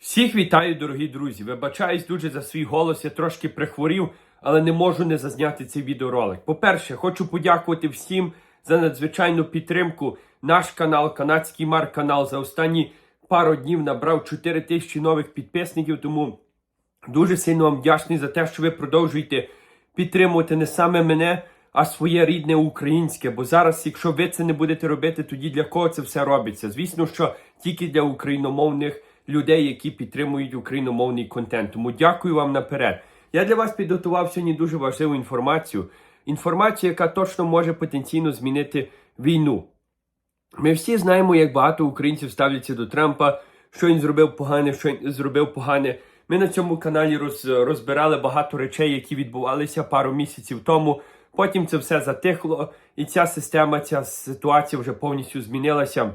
Всіх вітаю, дорогі друзі. Вибачаюсь дуже за свій голос, я трошки прихворів, але не можу не зазняти цей відеоролик. По-перше, хочу подякувати всім за надзвичайну підтримку. Наш канал, канадський Марк канал, за останні пару днів набрав 4 тисячі нових підписників. Тому дуже сильно вам вдячний за те, що ви продовжуєте підтримувати не саме мене, а своє рідне українське. Бо зараз, якщо ви це не будете робити, тоді для кого це все робиться? Звісно, що тільки для україномовних людей, які підтримують україномовний контент. Тому дякую вам наперед. Я для вас підготував сьогодні дуже важливу інформацію. Інформацію, яка точно може потенційно змінити війну. Ми всі знаємо, як багато українців ставляться до Трампа, що він зробив погане, що він зробив погане. Ми на цьому каналі роз, розбирали багато речей, які відбувалися пару місяців тому. Потім це все затихло, і ця система, ця ситуація вже повністю змінилася.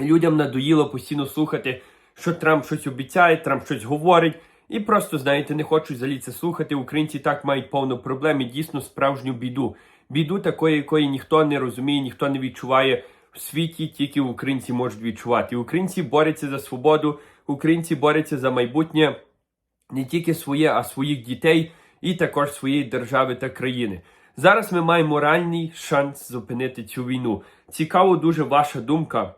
Людям надоїло постійно слухати, що Трамп щось обіцяє, Трамп щось говорить. І просто, знаєте, не хочуть взагалі це слухати. Українці так мають повну проблем і дійсно справжню біду. Біду такої, якої ніхто не розуміє, ніхто не відчуває в світі, тільки українці можуть відчувати. Українці борються за свободу, українці борються за майбутнє не тільки своє, а своїх дітей і також своєї держави та країни. Зараз ми маємо реальний шанс зупинити цю війну. Цікаво дуже ваша думка.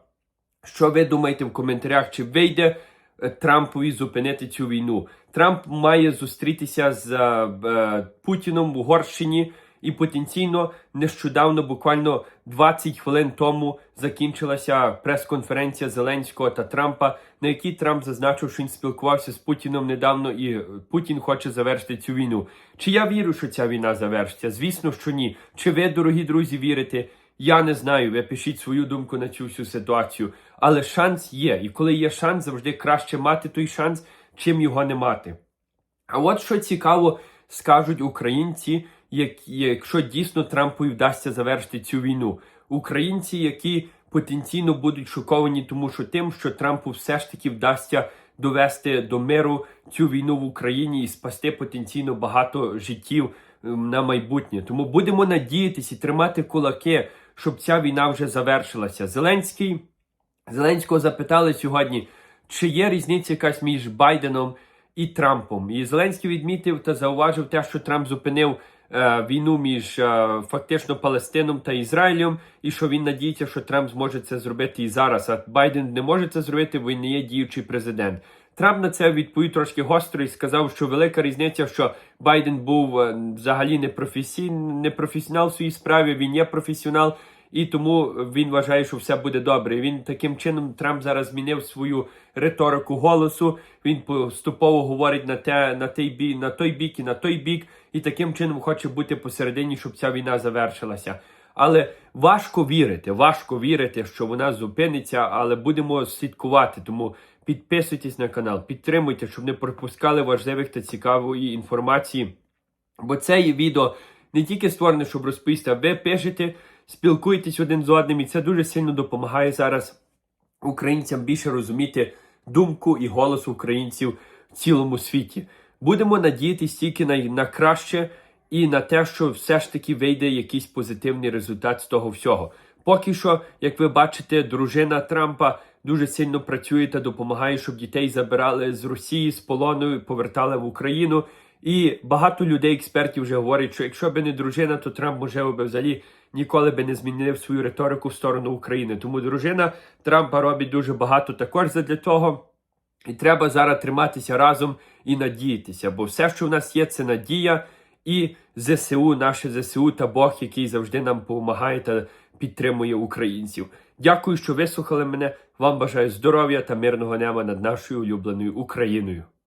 Що ви думаєте в коментарях? Чи вийде е, Трампові зупинити цю війну? Трамп має зустрітися з е, Путіном в Угорщині, і потенційно нещодавно, буквально 20 хвилин тому, закінчилася прес-конференція Зеленського та Трампа, на якій Трамп зазначив, що він спілкувався з Путіном недавно, і Путін хоче завершити цю війну. Чи я вірю, що ця війна завершиться? Звісно, що ні. Чи ви, дорогі друзі, вірите? Я не знаю, ви пишіть свою думку на цю всю ситуацію. Але шанс є. І коли є шанс, завжди краще мати той шанс, чим його не мати. А от що цікаво скажуть українці, як, якщо дійсно Трампові вдасться завершити цю війну. Українці, які потенційно будуть шоковані, тому що тим, що Трампу все ж таки вдасться довести до миру цю війну в Україні і спасти потенційно багато життів ем, на майбутнє. Тому будемо надіятися і тримати кулаки, щоб ця війна вже завершилася. Зеленський Зеленського запитали сьогодні, чи є різниця якась між Байденом і Трампом. І Зеленський відмітив та зауважив те, що Трамп зупинив е, війну між е, фактично Палестином та Ізраїлем, і що він надіється, що Трамп зможе це зробити і зараз. А Байден не може це зробити, бо він не є діючий президент. Трамп на це відповів трошки гостро і сказав, що велика різниця, що Байден був е, взагалі не, професій... не професіонал в своїй справі, він є професіонал. І тому він вважає, що все буде добре. Він таким чином Трамп зараз змінив свою риторику голосу. Він поступово говорить на те, на той бік, на той бік і на той бік, і таким чином хоче бути посередині, щоб ця війна завершилася. Але важко вірити, важко вірити, що вона зупиниться, але будемо слідкувати. Тому підписуйтесь на канал, підтримуйте, щоб не пропускали важливих та цікавої інформації. Бо це є відео не тільки створене, щоб розповісти, а ви пишете спілкуєтесь один з одним, і це дуже сильно допомагає зараз українцям більше розуміти думку і голос українців в цілому світі. Будемо надіятися тільки на, на краще і на те, що все ж таки вийде якийсь позитивний результат з того всього. Поки що, як ви бачите, дружина Трампа дуже сильно працює та допомагає, щоб дітей забирали з Росії з полону, повертали в Україну. І багато людей, експертів, вже говорять, що якщо би не дружина, то Трамп можливо би взагалі ніколи би не змінив свою риторику в сторону України. Тому дружина Трампа робить дуже багато також для того. І треба зараз триматися разом і надіятися, бо все, що в нас є, це надія і ЗСУ, наше ЗСУ та Бог, який завжди нам допомагає та підтримує українців. Дякую, що вислухали мене. Вам бажаю здоров'я та мирного неба над нашою улюбленою Україною.